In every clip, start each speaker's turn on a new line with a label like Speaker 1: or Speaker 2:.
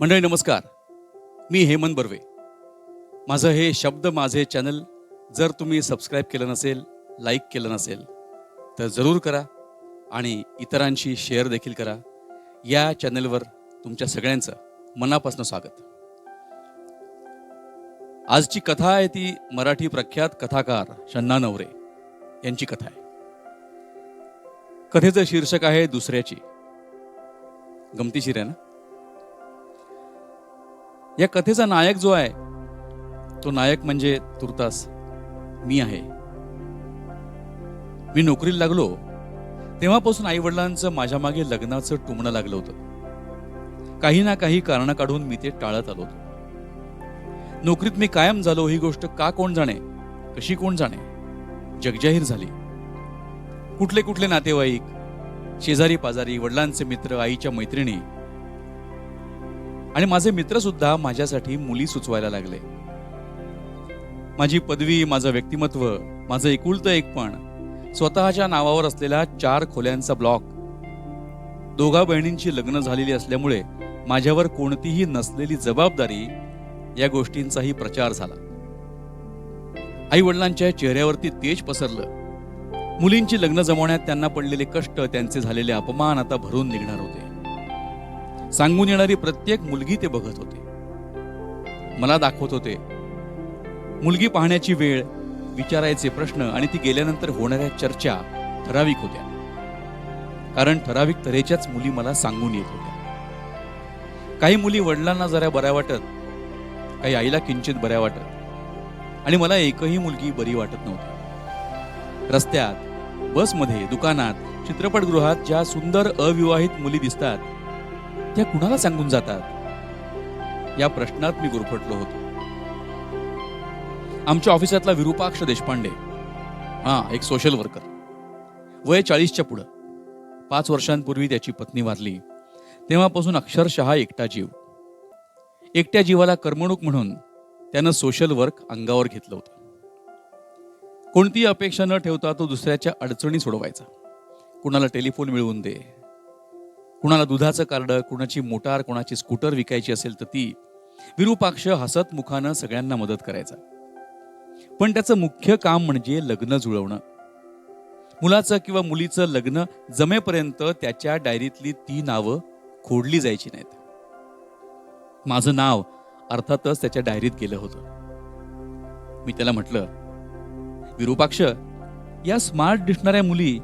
Speaker 1: मंडळी नमस्कार. मी हेमंत बर्वे. माझं हे शब्द माझे चॅनल जर तुम्ही सबस्क्राईब केलं नसेल लाईक केलं नसेल तर जरूर करा आणि इतरांशी शेअर देखील करा. या चॅनलवर तुमच्या सगळ्यांचं मनापासून स्वागत. आजची कथा आहे ती मराठी प्रख्यात कथाकार शन्ना नवरे यांची कथा आहे. कथेचं शीर्षक आहे दुसऱ्याची. गमतीशीर आहे ना? या कथेचा नायक जो आहे तो नायक म्हणजे तुर्तास. मी आहे. मी नोकरीला लागलो. तेव्हापासून आई वडिलांचं माझ्या मागे लग्नाचं टुमणं लागलं होतं. काही ना काही कारण काढून मी ते टाळत आलो होतो. नोकरीत मी कायम झालो ही गोष्ट का कोण जाणे? कशी कोण जाणे? जगजाहीर झाली. कुठले कुठले नातेवाईक शेजारी पाजारी वडिलांचे मित्र आईच्या मैत्रिणी आणि माझे मित्र सुद्धा माझ्यासाठी मुली सुचवायला लागले. माझी पदवी माझं व्यक्तिमत्व माझं एकुलतं एक पण स्वतःच्या नावावर असलेला चार खोल्यांचा ब्लॉक दोघा बहिणींची लग्न झालेली असल्यामुळे माझ्यावर कोणतीही नसलेली जबाबदारी या गोष्टींचाही प्रचार झाला. आई वडिलांच्या चेहऱ्यावरती तेज पसरलं. मुलींची लग्न जमवण्यात त्यांना पडलेले कष्ट त्यांचे झालेले अपमान आता भरून निघणार होते. सांगून येणारी प्रत्येक मुलगी ते बघत होते. मला दाखवत होते मुलगी पाहण्याची वेळ विचारायचे प्रश्न आणि ती गेल्यानंतर होणाऱ्या चर्चा ठराविक होत्या. कारण ठराविक तऱ्हेच्याच मुली मला सांगून येत होत्या. काही मुली वडिलांना जरा बऱ्या वाटत काही आईला किंचित बऱ्या वाटत आणि मला एकही मुलगी बरी वाटत नव्हती. रस्त्यात बसमध्ये दुकानात चित्रपटगृहात ज्या सुंदर अविवाहित मुली दिसतात त्या कुणाला सांगून जातात? या प्रश्नात मी गुरफटलो होतो. आमच्या ऑफिसातला विरूपाक्ष देशपांडे. हा एक सोशल वर्कर वय चाळीसच्या पुढं. पाच वर्षांपूर्वी त्याची पत्नी वारली. तेव्हापासून अक्षरशः एकटा जीव. एकट्या जीवाला करमणूक म्हणून त्यानं सोशल वर्क अंगावर घेतलं होतं. कोणतीही अपेक्षा न ठेवता तो दुसऱ्याच्या अडचणी सोडवायचा. कुणाला टेलिफोन मिळवून दे कुणाला दुधाचं कार्ड कुणाची मोटार कुणाची स्कूटर विकायची असेल तर ती विरूपाक्ष हसत मुखानं सगळ्यांना मदत करायचा. पण त्याचं मुख्य काम म्हणजे लग्न जुळवणं. मुलाचं किंवा मुलीचं लग्न जमेपर्यंत त्याच्या डायरीतली ती नावं खोडली जायची नाहीत. माझं नाव अर्थातच त्याच्या डायरीत गेलं होतं. मी त्याला म्हटलं विरूपाक्ष या स्मार्ट दिसणाऱ्या मुली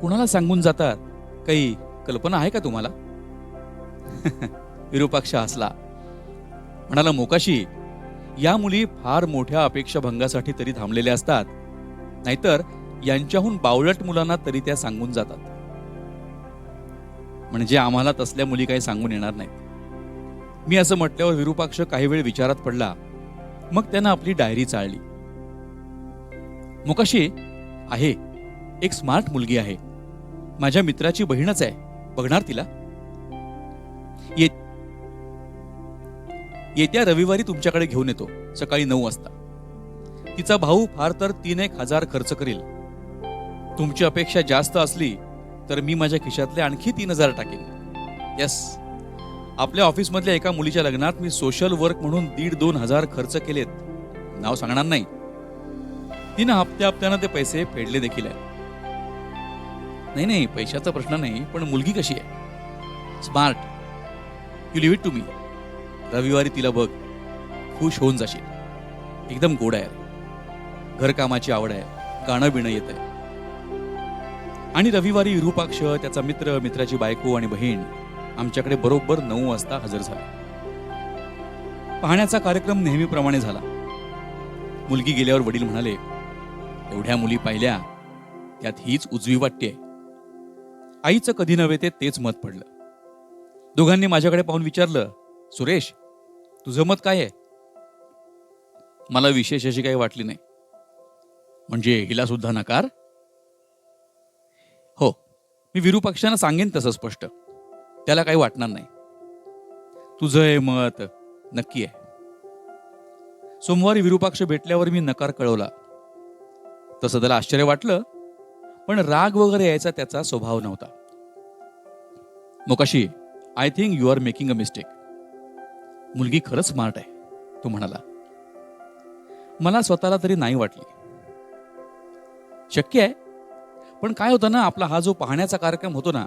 Speaker 1: कुणाला सांगून जातात? काही कल्पना आहे का तुम्हाला? विरूपाक्ष हसला. म्हणाला मोकाशी या मुली फार मोठ्या अपेक्षा भंगासाठी तरी थांबलेल्या असतात. नाहीतर यांच्याहून बावळट मुलांना तरी त्या सांगून जातात. म्हणजे आम्हाला तसल्या मुली काही सांगून येणार नाहीत. मी असं म्हटल्यावर विरूपाक्ष काही वेळ विचारात पडला. मग त्यानं आपली डायरी चाळली. मोकाशी आहे. एक स्मार्ट मुलगी आहे. माझ्या मित्राची बहीणच आहे. बघणार तिला? ये- येत्या रविवारी तुमच्याकडे घेऊन येतो सकाळी नऊ वाजता. तिचा भाऊ फार तर तीन एक हजार खर्च करेल. तुमची अपेक्षा जास्त असली तर मी माझ्या खिशातले आणखी तीन हजार टाकेन. यस. आपल्या ऑफिसमधल्या एका मुलीच्या लग्नात मी सोशल वर्क म्हणून दीड दोन हजार खर्च केलेत. नाव सांगणार नाही. तिनं हप्त्या हप्त्यानं ते पैसे फेडले देखील आहे नाही नाही पैशाचा प्रश्न नाही पण मुलगी कशी आहे? Smart you leave it to me रविवारी तिला बघ. खुश होऊन जाशील. एकदम गोड आहे. घरकामाची आवड आहे. गाणं बिणं येत आहे. आणि रविवारी विरूपाक्ष त्याचा मित्र मित्राची बायको आणि बहीण आमच्याकडे बरोबर नऊ वाजता हजर झाला. पाहण्याचा कार्यक्रम नेहमीप्रमाणे झाला. मुलगी गेल्यावर वडील म्हणाले एवढ्या मुली पाहिल्या त्यात हीच उजवी वाटते आईचं कधी नव्हे ते तेच मत पडलं. दोघांनी माझ्याकडे पाहून विचारलं सुरेश तुझं मत काय आहे? मला विशेष अशी काही वाटली नाही. म्हणजे हिला सुद्धा नकार? हो मी विरूपक्षांना सांगेन तसं स्पष्ट. त्याला काही वाटणार नाही. तुझं हे मत नक्की आहे. सोमवारी विरूपाक्ष भेटल्यावर मी नकार कळवला. तसं त्याला आश्चर्य वाटलं पण राग वगैरे यायचा त्याचा स्वभाव नव्हता. Mokashi I think you are making a mistake मुलगी खरंच स्मार्ट आहे तो म्हणाला. मला स्वतःला तरी नाही वाटली. शक्य आहे. पण काय होतं ना आपला हा जो पाहण्याचा कार्यक्रम होतो ना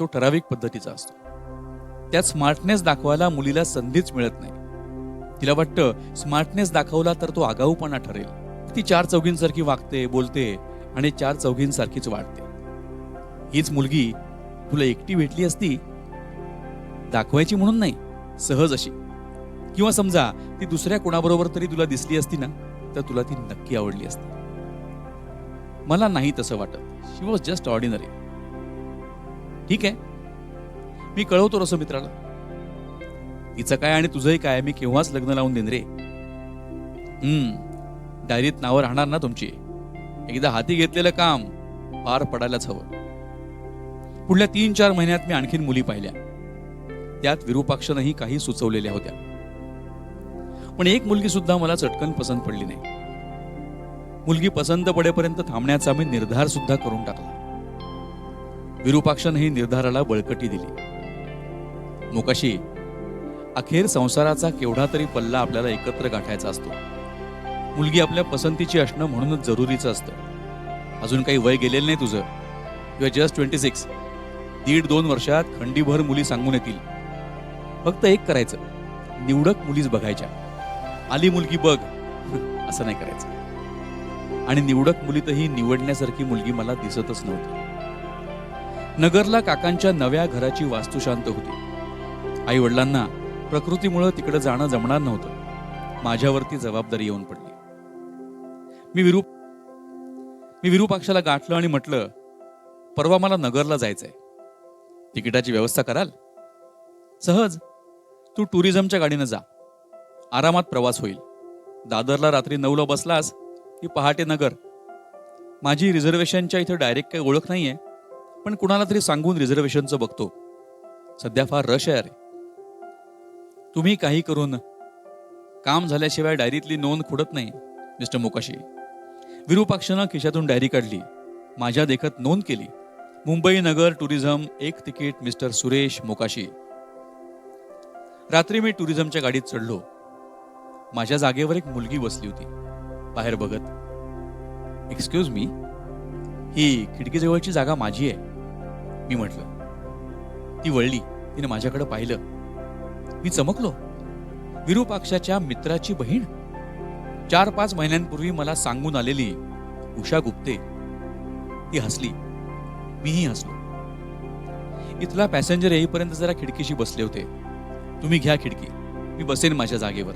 Speaker 1: तो ठराविक पद्धतीचा असतो. त्यात स्मार्टनेस दाखवायला मुलीला संधीच मिळत नाही. तिला वाटतं स्मार्टनेस दाखवला तर तो आगाऊपणा ठरेल. ती चार चौघींसारखी वागते बोलते आणि चार चौघींसारखीच वाटते हीच मुलगी तुला एकटी भेटली असती? दाखवायची म्हणून नाही सहज अशी. किंवा समजा ती दुसऱ्या कोणाबरोबर तरी तुला दिसली असती ना तर तुला ती नक्की आवडली असती. मला नाही तसं वाटत. शी वॉज जस्ट ऑर्डिनरी ठीक आहे. मी कळवतो रसो मित्राला. तिचं काय आणि तुझंही काय मी केव्हाच लग्न लावून देईन रे. हम्म. डायरीत नावं राहणार ना तुमची. एकदा हाती घेतलेलं काम पार पडायलाच हवं. पुढल्या तीन चार महिन्यात मी आणखीन मुली पाहिल्या. त्यात विरूपाक्षनही काही सुचवलेल्या होत्या. पण एक मुलगी सुद्धा मला चटकन पसंत पडली नाही. मुलगी पसंत पडेपर्यंत थांबण्याचा मी निर्धार सुद्धा करून टाकला. विरूपाक्षन ही निर्धाराला बळकटी दिली. मुकाशी अखेर संसाराचा केवढा तरी पल्ला आपल्याला एकत्र गाठायचा असतो. मुलगी आपल्या पसंतीची असणं म्हणूनच जरुरीचं असतं. अजून काही वय गेलेलं नाही तुझं. यू जस्ट ट्वेंटी सिक्स दीड दोन वर्षात खंडीभर मुली सांगून येतील. फक्त एक करायचं. निवडक मुलीच बघायच्या. आली मुलगी बघ. असं नाही करायचं. आणि निवडक मुलीतही निवडण्यासारखी मुलगी मला दिसतच नव्हती. नगरला काकांच्या नव्या घराची वास्तुशांत होती. आई वडिलांना प्रकृतीमुळं तिकडे जाणं जमणार नव्हतं. माझ्यावरती जबाबदारी येऊन पडली. मी विरूप मी विरूपाक्षाला गाठलं आणि म्हटलं परवा मला नगरला जायचंय. तिकिटाची व्यवस्था कराल? सहज. तू टुरिझमच्या गाडीनं जा. आरामात प्रवास होईल. दादरला रात्री नऊला बसलास की पहाटे नगर. माझी रिझर्वेशनच्या इथं डायरेक्ट काही ओळख नाहीये पण कुणाला तरी सांगून रिझर्वेशनचं बघतो. सध्या फार रश आहे अरे. तुम्ही काही करून काम झाल्याशिवाय डायरीतली नोंद खुडत नाही मिस्टर मोकाशी. विरूपाक्षनं खिशातून डायरी काढली. माझ्या देखत नोंद केली. मुंबई नगर टुरिझम एक तिकीट मिस्टर सुरेश मोकाशी. रात्री मी टुरिझमच्या गाडीत चढलो. माझ्या जागेवर एक मुलगी बसली होती. बाहेर बघत एक्सक्यूज मी ही खिडकीजवळची जागा माझी आहे. मी म्हटलं ती वळली तिने माझ्याकडे पाहिलं. मी चमकलो. विरूपाक्षाच्या मित्राची बहीण? चार पाच महिन्यांपूर्वी मला सांगून आलेली उषा गुप्ते ती हसली. मीही हसलो. इथला पॅसेंजर येईपर्यंत जरा खिडकीशी बसले होते. तुम्ही घ्या खिडकी. मी बसेन माझ्या जागेवर.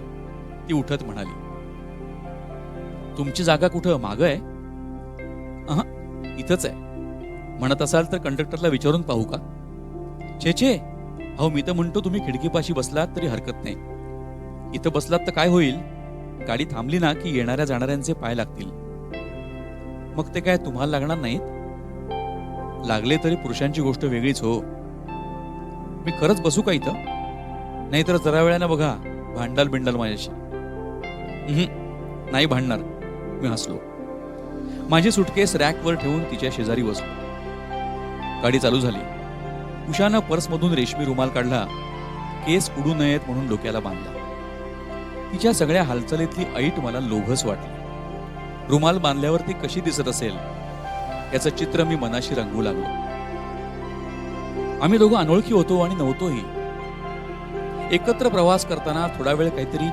Speaker 1: ती उठत म्हणाली. तुमची जागा कुठं? माग आहे? अह इथंच आहे. म्हणत असाल तर कंडक्टरला विचारून पाहू का? छे छे. अहो मी तर म्हणतो तुम्ही खिडकीपाशी बसलात तरी हरकत नाही. इथं बसलात तर काय होईल? गाडी थांबली ना की येणाऱ्या जाणाऱ्यांचे पाय लागतील. मग ते काय तुम्हाला लागणार नाहीत? लागले तरी पुरुषांची गोष्ट वेगळीच हो. मी खरंच बसू का इथं? नाहीतर जरा वेळानं बघा भांडाल बिंडाल माझ्याशी. नाही भांडणार. मी हसलो. माझी सुटकेस रॅकवर ठेवून तिच्या शेजारी बसलो. गाडी चालू झाली. उषानं पर्समधून रेशमी रुमाल काढला. केस उडू नयेत म्हणून डोक्याला बांधला. तिच्या सगळ्या हालचालीतली ऐट मला लोभस वाटली. रुमाल बांधल्यावर ती कशी दिसत असेल याचं चित्र मी मनाशी रंगवू लागलो. आम्ही दोघं अनोळखी होतो आणि नव्हतोही. एकत्र प्रवास करताना थोडा वेळ काहीतरी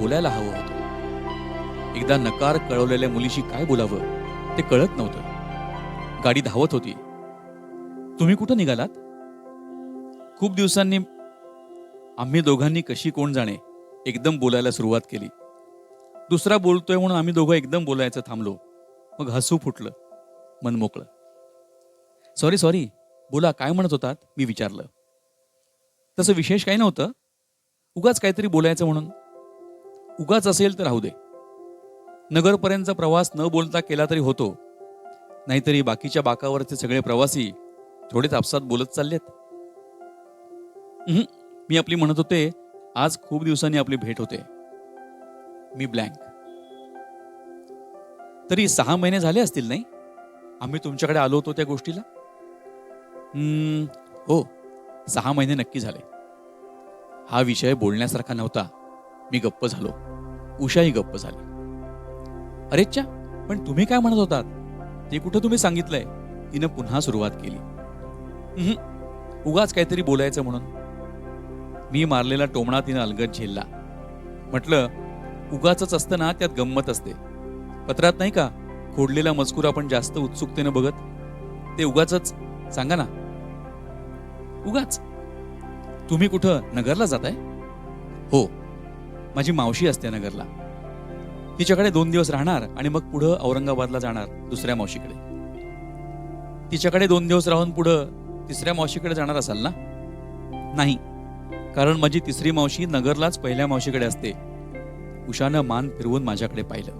Speaker 1: बोलायला हवं होतं. एकदा नकार कळवलेल्या मुलीशी काय बोलावं ते कळत नव्हतं. गाडी धावत होती. तुम्ही कुठं निघालात? खूप दिवसांनी आम्ही दोघांनी कशी कोण जाणे एकदम बोलायला सुरुवात केली. दुसरा बोलतोय म्हणून आम्ही दोघं एकदम बोलायचं थांबलो. मग हसू फुटलं. मन मोकळं. Sorry sorry. बोला काय म्हणत होतात? मी विचारलं. तसं विशेष काही नव्हतं. उगाच काहीतरी बोलायचं म्हणून. उगाच असेल तर राहू दे. नगरपर्यंतचा प्रवास न बोलता केला तरी होतो. नाहीतरी बाकीच्या बाकावरचे सगळे प्रवासी थोडेच आपसात बोलत चाललेत. मी आपली म्हणत होते आज खूप दिवसांनी आपली भेट होते. मी ब्लँक. तरी सहा महिने झाले असतील नाही? आम्ही तुमच्याकडे आलो होतो त्या गोष्टीला? हम्म, हो सहा महिने नक्की झाले. हा विषय बोलण्यासारखा नव्हता. मी गप्प झालो. उषाही गप्प झाली. अरेच्छा पण तुम्ही काय म्हणत होतात? ते कुठं तुम्ही सांगितलंय? तिनं पुन्हा सुरुवात केली. उगाच काहीतरी बोलायचं म्हणून. मी मारलेला टोमणा तिनं अलगद झेलला. म्हटलं उगाच असतं ना त्यात गंमत असते. पत्रात नाही का खोडलेला मजकूर आपण जास्त उत्सुकतेनं बघत? ते उगाच सांगा ना. उगाच. तुम्ही कुठं नगरला जाताय? हो. माझी मावशी असते नगरला. तिच्याकडे दोन दिवस राहणार आणि मग पुढं औरंगाबादला जाणार दुसऱ्या मावशीकडे. तिच्याकडे दोन दिवस राहून पुढं तिसऱ्या मावशीकडे जाणार असाल ना? नाही. कारण माझी तिसरी मावशी नगरलाच पहिल्या मावशीकडे असते. उषानं मान फिरवून माझ्याकडे पाहिलं.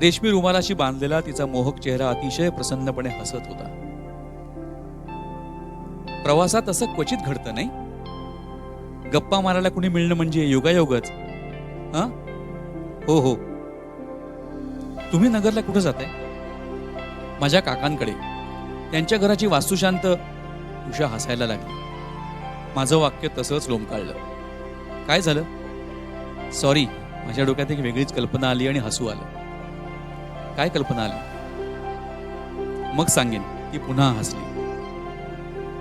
Speaker 1: रेशमी रुमालाशी बांधलेला तिचा मोहक चेहरा अतिशय प्रसन्नपणे हसत होता. प्रवासात असं क्वचित घडतं नाही? गप्पा मारायला कुणी मिळणं म्हणजे योगायोगच. हा? हो हो. तुम्ही नगरला कुठं जाताय? माझ्या काकांकडे. त्यांच्या घराची वास्तुशांत उषा हसायला लागली. माझं वाक्य तसंच लोंबकाळलं. काय झालं? सॉरी माझ्या डोक्यात एक वेगळीच कल्पना आली आणि हसू आलं. काय कल्पना आली? मग सांगेन ती पुन्हा हसली.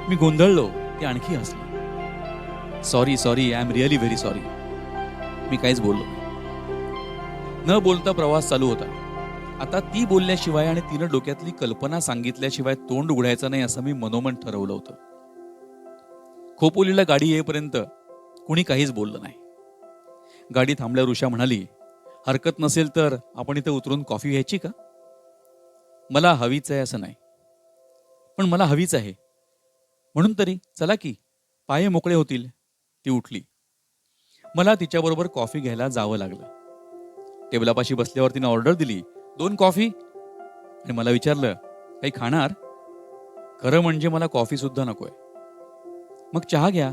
Speaker 1: मी गोंधळलो ती आणखी हसली. Sorry sorry I am really very sorry मी काहीच बोललो न बोलता प्रवास चालू होता. आता ती बोलल्याशिवाय आणि तिनं डोक्यातली कल्पना सांगितल्याशिवाय तोंड उघडायचं नाही असं मी मनोमन ठरवलं होतं. खोपोलीला गाडी येईपर्यंत कुणी काहीच बोललं नाही. गाडी थांबल्यावर उषा म्हणाली हरकत नसेल तर आपण इथं उतरून कॉफी घ्यायची का? मला हवीच आहे असं नाही. पण मला हवीच आहे. म्हणून तरी चला की पाय मोकळे होतील. ती उठली. मला तिच्याबरोबर कॉफी घ्यायला जावं लागलं. टेबलापाशी बसल्यावर तिने ऑर्डर दिली. दोन कॉफी. आणि मला विचारलं काही खाणार? खरं म्हणजे मला कॉफी सुद्धा नकोय. मग चहा घ्या.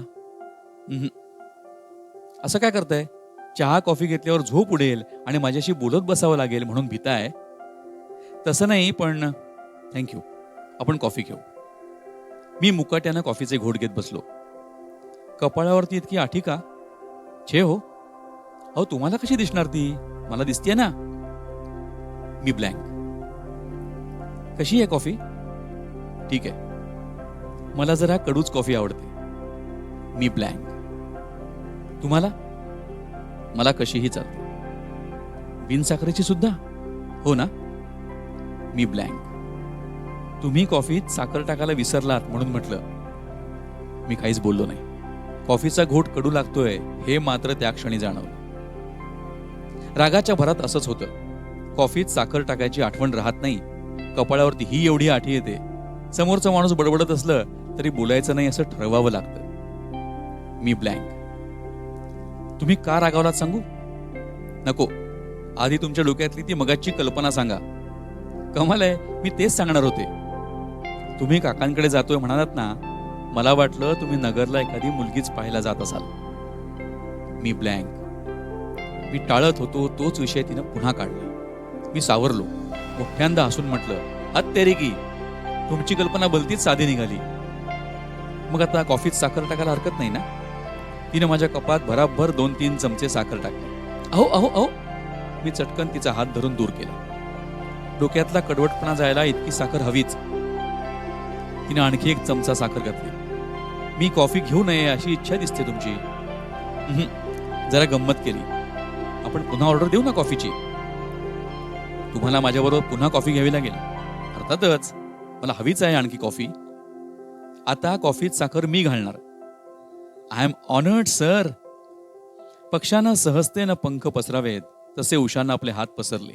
Speaker 1: असं काय करताय? चहा कॉफी घेतल्यावर झोप उडेल आणि माझ्याशी बोलत बसावं लागेल म्हणून भीताय. तसं नाही पण थँक्यू आपण कॉफी घेऊ. मी मुकाट्यानं कॉफीचे घोट घेत बसलो. कपाळावरती इतकी आठी का? छे हो. अहो तुम्हाला कशी दिसणार ती? मला दिसतीये ना. मी ब्लँक कशी आहे कॉफी? ठीक आहे. मला जरा कडूच कॉफी आवडते. मी ब्लँक तुम्हाला? मला कशीही चालते. बिनसाखरेची सुद्धा? हो ना? मी ब्लँक तुम्ही कॉफीत साखर टाकायला विसरलात म्हणून म्हटलं. मी काहीच बोललो नाही. कॉफीचा घोट कडू लागतोय हे मात्र त्या क्षणी जाणवलं. रागाच्या भरात असंच होतं. कॉफीत साखर टाकायची आठवण राहत नाही. कपाळावरती ही एवढी आठी येते. समोरचा माणूस बडबडत असलं तरी बोलायचं नाही असं ठरवावं लागतं. मी ब्लँक तुम्ही का रागावलात सांगू? नको. आधी तुमच्या डोक्यातली ती मगाची कल्पना सांगा. कमाल आहे मी तेच सांगणार होते. तुम्ही काकांकडे जातोय म्हणालात ना मला वाटलं तुम्ही नगरला एखादी मुलगीच पाहायला जात असाल. मी ब्लँक मी टाळत होतो तोच विषय तिनं पुन्हा काढला. मी सावरलो. मोठ्यांदा हसून म्हटलं अत्तेरी की. तुमची कल्पना भलतीच साधी निघाली. मग आता कॉफीत साखर टाकायला हरकत नाही ना? तिनं माझ्या कपात भराभर दोन तीन चमचे साखर टाकले. अहो अहो अहो. मी चटकन तिचा हात धरून दूर केला. डोक्यातला कडवटपणा जायला इतकी साखर हवीच. तिने आणखी एक चमचा साखर घातली. मी कॉफी घेऊ नये अशी इच्छा दिसते तुमची. जरा गंमत केली. आपण पुन्हा ऑर्डर देऊ ना कॉफीची? तुम्हाला माझ्याबरोबर पुन्हा कॉफी घ्यावी लागेल. अर्थातच मला हवीच आहे आणखी कॉफी. आता कॉफीत साखर मी घालणार. I am honoured sir. पक्षानं सहजतेनं पंख पसरावेत तसे उषांना आपले हात पसरले.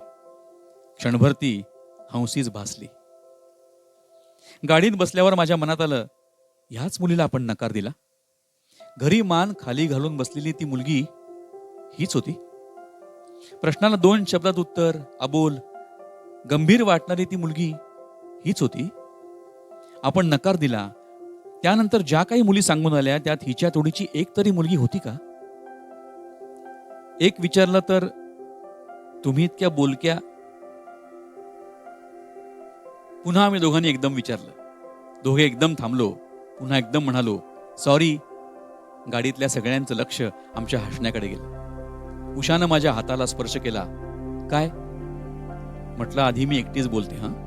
Speaker 1: क्षणभर ती हंसीच भासली. गाडीत बसल्यावर माझ्या मनात आलं ह्याच मुलीला आपण नकार दिला? घरी मान खाली घालून बसलेली ती मुलगी हीच होती. प्रश्नाला दोन शब्दात उत्तर अबोल गंभीर वाटणारी ती मुलगी हीच होती. आपण नकार दिला त्यानंतर ज्या काही मुली सांगून आल्या त्यात हिच्या तोडीची एक तरी मुलगी होती का? एक विचारलं तर तुम्ही इतक्या बोलक्या. पुन्हा आम्ही दोघांनी एकदम विचारलं. दोघे एकदम थांबलो. पुन्हा एकदम म्हणालो सॉरी. गाडीतल्या सगळ्यांचं लक्ष आमच्या हसण्याकडे गेलं. उषानं माझ्या हाताला स्पर्श केला. काय? म्हटलं आधी मी एकटीच बोलते हा?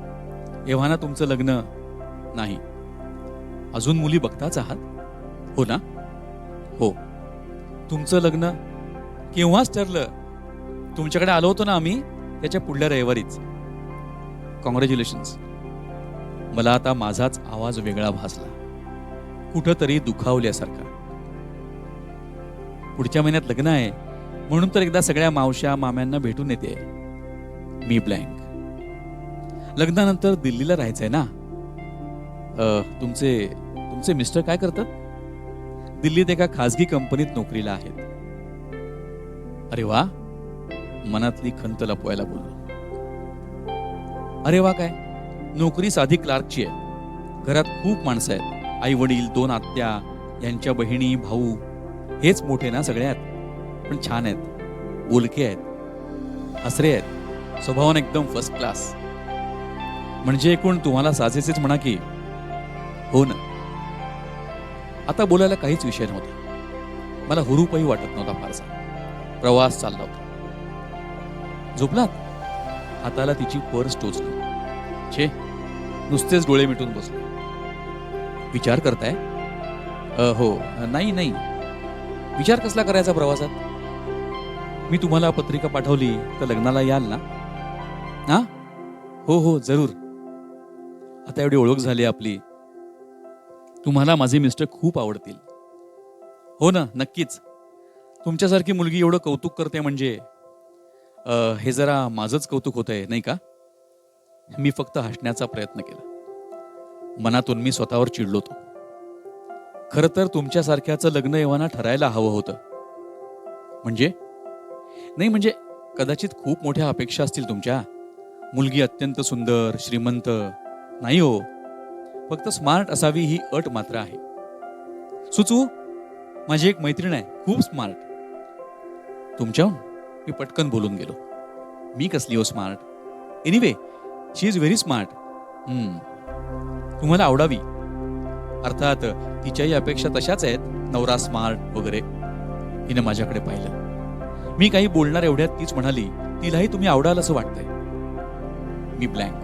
Speaker 1: एव्हाना तुमचं लग्न नाही. अजून मुली बघताच आहात? हो ना? हो. तुमचं लग्न केव्हाच ठरलं? तुमच्याकडे आलो होतो ना आम्ही त्याच्या पुढल्या रविवारीच. कॉंग्रॅच्युलेशन्स मला आता माझाच आवाज वेगळा भासला. कुठंतरी दुखावल्यासारखा. पुढच्या महिन्यात लग्न आहे म्हणून तर एकदा सगळ्या मावश्या माम्यांना भेटून येते. मी ब्लँक लग्नानंतर दिल्लीला राहायचंय ना? तुमचे तुमचे मिस्टर काय करतात? दिल्लीत एका खासगी कंपनीत नोकरीला आहेत. अरे वा मनातली खंत लपवायला बोललो. अरे वा काय? नोकरी साधी क्लार्कची आहे. घरात खूप माणसं आहेत. आई वडील दोन आत्या यांच्या बहिणी भाऊ हेच मोठे ना सगळ्यात पण छान आहेत. बोलके आहेत. हसरे आहेत. स्वभावाने एकदम फर्स्ट क्लास म्हणजे एकूण तुम्हाला साजेसेच म्हणा की हो ना. आता बोलायला काहीच विषय नव्हता. मला हुरूपही वाटत नव्हता फारसा. प्रवास चालला होता. झोपलात? हाताला तिची पर्स टोचली. छे नुसतेच डोळे मिटून बसले. विचार करताय? अ, हो. नाही नाही. विचार कसला करायचा प्रवासात? मी तुम्हाला पत्रिका पाठवली तर लग्नाला याल ना? हा? हो हो जरूर. आता एवढी ओळख झाली आपली. तुम्हाला माझे मिस्टर खूप आवडतील. हो ना नक्कीच. तुमच्यासारखी मुलगी एवढं कौतुक करते म्हणजे हे जरा माझंच कौतुक होत आहे नाही का? मी फक्त हसण्याचा प्रयत्न केला. मनातून मी स्वतःवर चिडलो होतो खरं तर तुमच्यासारख्याचं लग्न एव्हाना ठरायला हवं होतं. म्हणजे? नाही म्हणजे कदाचित खूप मोठ्या अपेक्षा असतील तुमच्या. मुलगी अत्यंत सुंदर श्रीमंत नाही हो? फक्त स्मार्ट असावी ही अट मात्र आहे. सुचू माझी एक मैत्रीण आहे खूप स्मार्ट. तुमच्याहून मी पटकन बोलून गेलो. मी कसली हो smart? Anyway she is very smart तुम्हाला आवडावी. अर्थात तिच्याही अपेक्षा तशाच आहेत नवरा स्मार्ट वगैरे. तिने माझ्याकडे पाहिलं. मी काही बोलणार एवढ्यात तीच म्हणाली तिलाही तुम्ही आवडाल असं वाटतंय. मी ब्लँक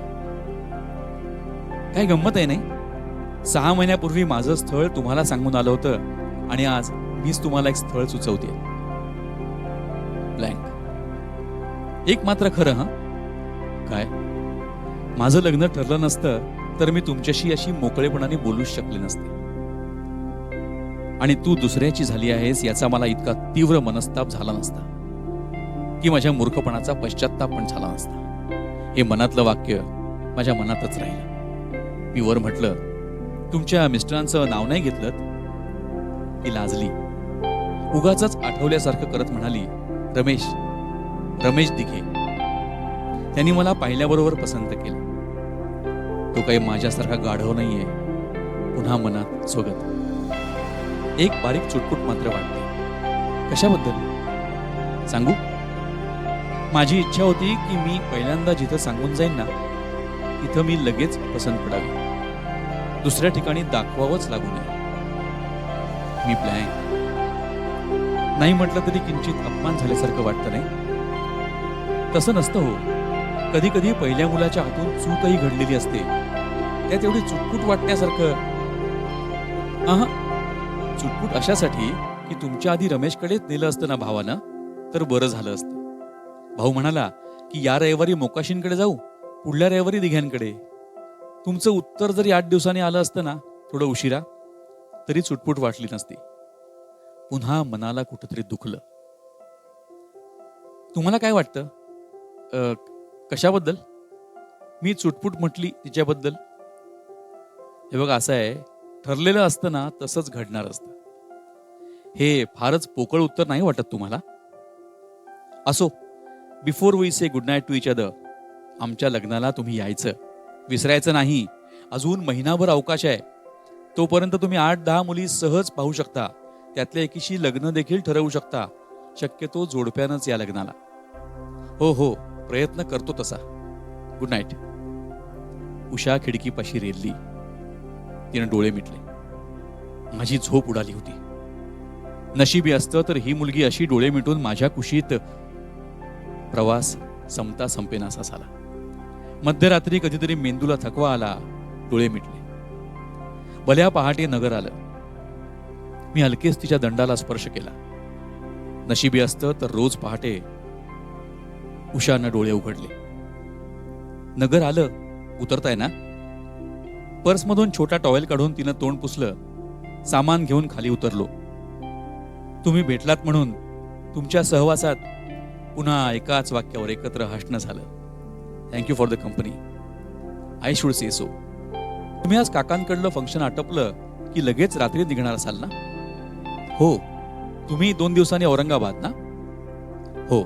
Speaker 1: काय गंमत आहे नाही? सहा महिन्यापूर्वी माझं स्थळ तुम्हाला सांगून आलं होतं आणि आज मीच तुम्हाला एक स्थळ सुचवते ब्लँक एक मात्र खरं हा? काय? माझं लग्न ठरलं नसतं तर मी तुमच्याशी अशी मोकळेपणाने बोलूच शकले नसते. आणि तू दुसऱ्याची झाली आहेस याचा मला इतका तीव्र मनस्ताप झाला नसता. की माझ्या मूर्खपणाचा पश्चाताप पण झाला नसता. हे मनातलं वाक्य माझ्या मनातच राहिलं. मी वर म्हटलं तुमच्या मिस्टरांचं नाव नाही घेतलं? ती लाजली. उगाच आठवल्यासारखं करत म्हणाली रमेश रमेश दिघे. त्यांनी मला पाहिल्याबरोबर पसंत केलं. तो काही माझ्यासारखा गाढव नाहीये. पुन्हा मनात स्वगत एक बारीक चुटपुट मात्र वाटते. कशाबद्दल? सांगू? माझी इच्छा होती की मी पहिल्यांदा जिथं सांगून जाईन ना इथं मी लगेच पसंत पडावी. दुसऱ्या ठिकाणी दाखवावंच लागू नये. मी ब्लँक नाही म्हटलं तरी किंचित अपमान झाल्यासारखं वाटतं नाही? तसं नसतं हो. कधी कधी पहिल्या मुलाच्या हातून चूकही घडलेली असते. त्यात एवढी चुटपूट वाटण्यासारखं. आहा. चुटपूट अशासाठी की तुमच्या आधी रमेशकडेच नेलं असतं ना भावानं तर बरं झालं असतं. भाऊ म्हणाला की या रविवारी मोकाशींकडे जाऊ? पुढल्या रविवारी दिघ्यांकडे. तुमचं उत्तर जरी आठ दिवसांनी आलं असतं ना थोडं उशिरा तरी चुटपुट वाटली नसती. पुन्हा मनाला कुठंतरी दुखलं. तुम्हाला काय वाटतं? कशाबद्दल? मी चुटपुट म्हटली तिच्याबद्दल? हे बघा असं आहे ठरलेलं असतं ना तसंच घडणार असतं. हे फारच पोकळ उत्तर नाही वाटत तुम्हाला? असो before we say good night to each other आमच्या लग्नाला तुम्ही यायचं. विसरायचं नाही. अजून महिनाभर अवकाश आहे. तोपर्यंत तुम्ही आठ दहा मुली सहज पाहू शकता. त्यातल्या एकीशी लग्न देखील ठरवू शकता. शक्यतो जोडप्यानंच या लग्नाला. हो हो प्रयत्न करतो तसा. गुड नाईट उषा खिडकीपाशी रेलली. तिनं डोळे मिटले. माझी झोप उडाली होती. नशिबी असतं तर ही मुलगी अशी डोळे मिटून माझ्या कुशीत प्रवास संपता संपेनासा झाला. मध्यरात्री कधीतरी मेंदूला थकवा आला डोळे मिटले. भल्या पहाटे नगर आलं. मी हलकेच तिच्या दंडाला स्पर्श केला. नशिबी असतं तर रोज पहाटे उषानं डोळे उघडले. नगर आलं उतरताय ना? पर्समधून छोटा टॉवेल काढून तिनं तोंड पुसलं सामान घेऊन खाली उतरलो. तुम्ही भेटलात म्हणून तुमच्या सहवासात पुन्हा एकाच वाक्यावर एकत्र हसणं झालं. Thank you for the company I should say so तुम्ही आज काकांकडलं फंक्शन आटपलं की लगेच रात्री निघणार असाल ना? हो. तुम्ही दोन दिवसांनी औरंगाबाद ना? हो.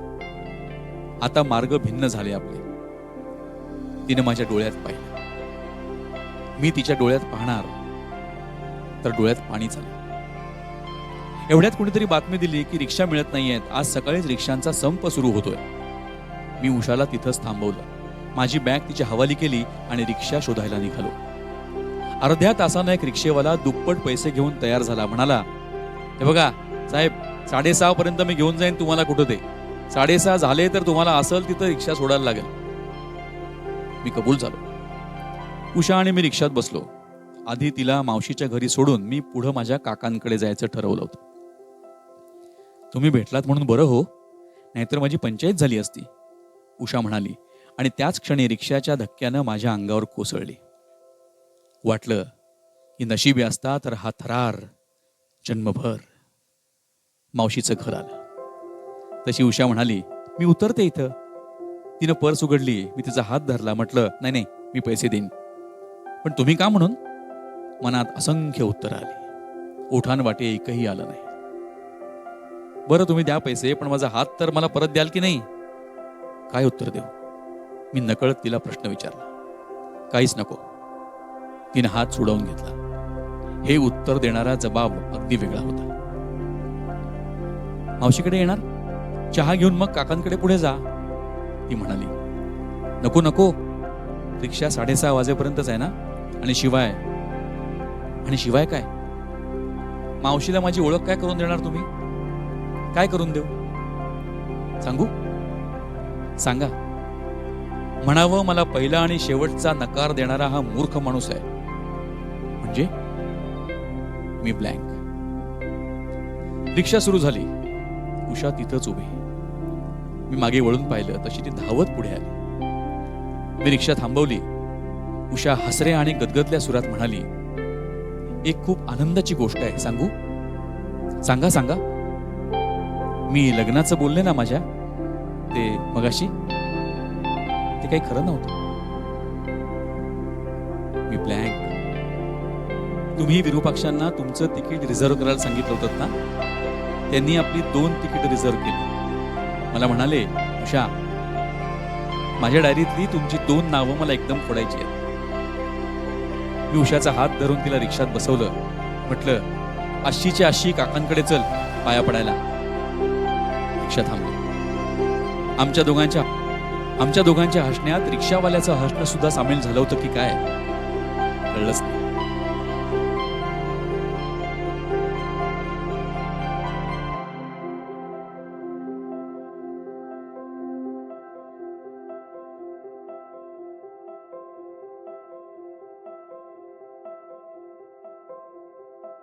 Speaker 1: आता मार्ग भिन्न झाले आपले. तिने माझ्या डोळ्यात पाहिलं. मी तिच्या डोळ्यात पाहणार. तर डोळ्यात पाणी झालं एवढ्यात कुणीतरी बातमी दिली की रिक्षा मिळत नाहीयेत. आज सकाळीच रिक्षांचा संप सुरू होतोय. मी उषाला तिथंच थांबवलं. माझी बॅग तिच्या हवाली केली आणि रिक्षा शोधायला निघालो. अर्ध्या तासानं एक रिक्षेवाला दुप्पट पैसे घेऊन तयार झाला. म्हणाला हे बघा साहेब साडेसहा पर्यंत मी घेऊन जाईन तुम्हाला कुठं ते? साडेसहा झाले तर तुम्हाला असेल तिथं रिक्षा सोडायला लागेल. मी कबूल झालो. उषा आणि मी रिक्षात बसलो. आधी तिला मावशीच्या घरी सोडून मी पुढं माझ्या काकांकडे जायचं ठरवलं होतं. तुम्ही भेटलात म्हणून बरं हो नाहीतर माझी पंचायत झाली असती. उषा म्हणाली आणि त्याच क्षणी रिक्षाच्या धक्क्यानं माझ्या अंगावर कोसळली. वाटलं की नशिबी असता तर हा थरार जन्मभर मावशीचं घर आलं. तशी उषा म्हणाली मी उतरते इथं. तिनं पर्स उघडली मी तिचा हात धरला. म्हटलं नाही नाही मी पैसे देईन. पण तुम्ही का म्हणून? मनात असंख्य उत्तर आली. ओठान वाटे एकही आलं नाही. बरं तुम्ही द्या पैसे पण माझा हात तर मला परत द्याल की नाही? काय उत्तर देऊ? मी नकळत तिला प्रश्न विचारला. काहीच नको. तिने हात सोडवून घेतला. हे उत्तर देणारा जबाब अगदी वेगळा होता. मावशीकडे येणार? चहा घेऊन मग काकांकडे पुढे जा. ती म्हणाली. नको नको. रिक्षा साडेसहा वाजेपर्यंतच आहे ना? आणि शिवाय आणि शिवाय काय? मावशीला माझी ओळख काय करून देणार तुम्ही? काय करून देऊ? सांगू? सांगा. म्हणावं मला पहिला आणि शेवटचा नकार देणारा हा मूर्ख माणूस आहे. म्हणजे? मी ब्लँक. रिक्षा सुरू झाली. उषा तिथंच उभी. मी मागे वळून पाहिलं तशी ती धावत पुढे आली. मी रिक्षा थांबवली. उषा हसरे आणि गदगदल्या सुरात म्हणाली एक खूप आनंदाची गोष्ट आहे सांगू? सांगा सांगा. मी लग्नाचं बोलले ना माझ्या? ते मगाशी काही खरं नव्हतं. मी ब्लँक तुम्ही विरूपाक्षांना तुमचं तिकीट रिझर्व करायला सांगितलं होतं ना? त्यांनी आपली दोन तिकीट रिझर्व केली. मला म्हणाले उषा माझ्या डायरीतली तुमची दोन नावं मला एकदम फोडायची आहेत. मी उषाचा हात धरून तिला रिक्षात बसवलं. म्हटलं आशीच्या आशी काकांकडे चल पाया पडायला. रिक्षा थांबली. आमच्या दोघांच्या आमच्या दोघांच्या हसण्यात रिक्षावाल्याचं हसणं सुद्धा सामील झालं होतं की काय? कळलंच नाही.